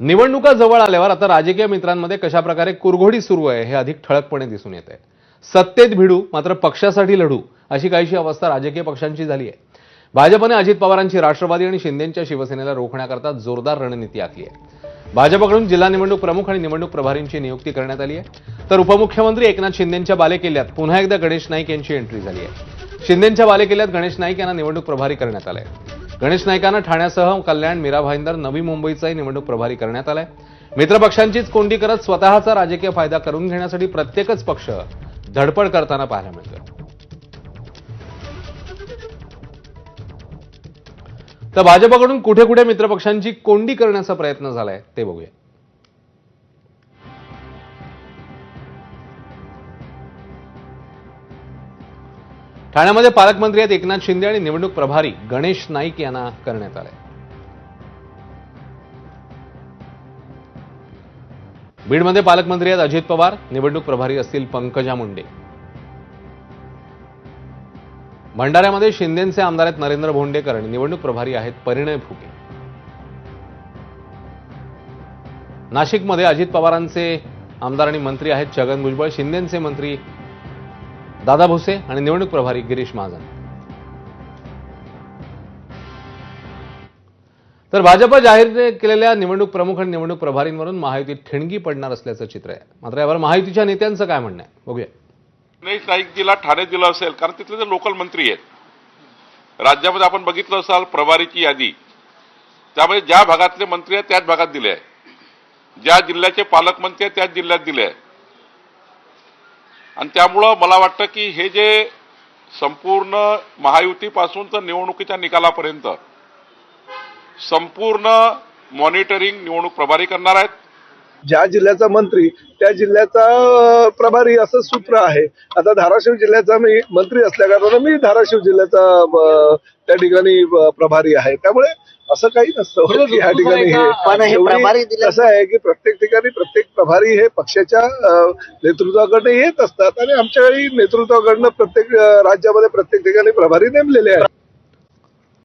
निवडणुका जवळ आल्यावर आता राजकीय मित्रांमध्ये कशा प्रकारे कुरघोडी सुरू आहे हे अधिक ठळकपणे दिसून येत आहे. सत्तेत भिडू मात्र पक्षासाठी लढू अशी काहीशी अवस्था राजकीय पक्षांची झाली आहे. भाजपने अजित पवारांची राष्ट्रवादी आणि शिंदेच्या शिवसेनेला रोखण्याकरता जोरदार रणनीती आखली आहे. भाजपकडून जिल्हा निवडणूक प्रमुख आणि निवडणूक प्रभारींची नियुक्ती करण्यात आली आहे. तर उपमुख्यमंत्री एकनाथ शिंदेच्या बालेकिल्ल्यात पुन्हा एकदा गणेश नाईक यांची एंट्री झाली आहे. शिंदेच्या बालेकिल्ल्यात गणेश नाईक यांना निवडणूक प्रभारी करण्यात आलंय गणेश नाईकांना ठाण्यासह कल्याण मीरा भाईंदर नवी मुंबईचाही निवडणूक प्रभारी करण्यात आलाय. मित्रपक्षांचीच कोंडी करत स्वतःचा राजकीय फायदा करून घेण्यासाठी प्रत्येकच पक्ष धडपड करताना पाहायला मिळतं तर भाजपकडून कुठे कुठे मित्रपक्षांची कोंडी करण्याचा प्रयत्न झालाय ते बघूया. ठाण्यामध्ये पालकमंत्री आहेत एकनाथ शिंदे आणि निवडणूक प्रभारी गणेश नाईक यांना करण्यात आलंय. बीडमध्ये पालकमंत्री आहेत अजित पवार निवडणूक प्रभारी असतील पंकजा मुंडे. भंडाऱ्यामध्ये शिंदेचे आमदार आहेत नरेंद्र भोंडेकर आणि निवडणूक प्रभारी आहेत परिणय फुके. नाशिकमध्ये अजित पवारांचे आमदार आणि मंत्री आहेत छगन भुजबळ. शिंदेचे मंत्री दादा भुसे आणि निवडणूक प्रभारी गिरीश महाजन. तर भाजपा जाहीर केलेल्या निवडणूक प्रमुख आणि निवडणूक प्रभारींवरून महायुतीत ठिणगी पडणार असल्याचं चित्र आहे. मात्र यावर महायुतीच्या नेत्यांचं काय म्हणणं आहे? बघूया. नाही नाईक जिल्हा ठाणे जिल्हा असेल कारण तिथले जे लोकल मंत्री आहेत राज्यामध्ये आपण बघितलं असाल प्रभारीची यादी. त्यामध्ये ज्या भागातले मंत्री आहेत त्याच भागात दिले आहे. ज्या जिल्ह्याचे पालकमंत्री आहेत त्याच जिल्ह्यात दिले आहे. आणि त्यामुळं मला वाटतं की हे जे संपूर्ण महायुतीपासून तर निवडणुकीच्या निकालापर्यंत संपूर्ण मॉनिटरिंग निवडणूक प्रभारी करणार आहेत. ज्या जिल्ह्याचा मंत्री त्या जिल्ह्याचा प्रभारी असं सूत्र आहे. आता धाराशिव जिल्ह्याचा मी मंत्री असल्या कारणानं मी धाराशिव जिल्ह्याचा त्या ठिकाणी प्रभारी आहे. त्यामुळे असं काही नसतं. की या ठिकाणी हे हे कसं आहे की प्रत्येक ठिकाणी प्रत्येक प्रभारी हे पक्षाच्या नेतृत्वाकडनं येत असतात आणि आमच्या वेळी नेतृत्वाकडनं प्रत्येक राज्यामध्ये प्रत्येक ठिकाणी प्रभारी नेमलेले आहेत.